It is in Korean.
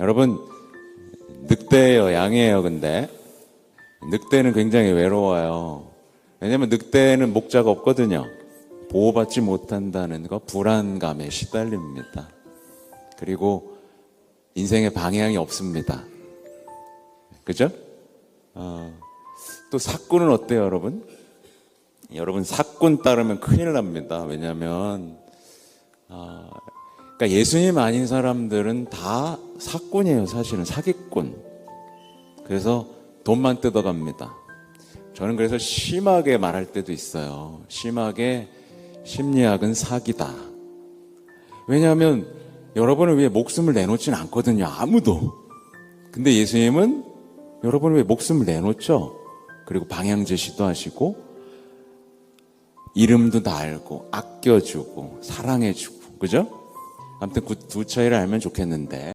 여러분, 늑대예요, 양이에요, 근데. 늑대는 굉장히 외로워요. 왜냐면 늑대는 목자가 없거든요. 보호받지 못한다는 거 불안감에 시달립니다. 그리고 인생의 방향이 없습니다. 그죠? 어, 또 사꾼은 어때요, 여러분? 여러분 사꾼 따르면 큰일 납니다. 왜냐하면 아, 그러니까 예수님 아닌 사람들은 다 사꾼이에요. 사실은 사기꾼. 그래서 돈만 뜯어갑니다. 저는 그래서 심하게 말할 때도 있어요. 심하게 심리학은 사기다. 왜냐하면 여러분을 위해 목숨을 내놓지는 않거든요. 아무도. 근데 예수님은 여러분을 위해 목숨을 내놓죠. 그리고 방향 제시도 하시고 이름도 다 알고 아껴주고 사랑해주고 그죠? 아무튼 그 두 차이를 알면 좋겠는데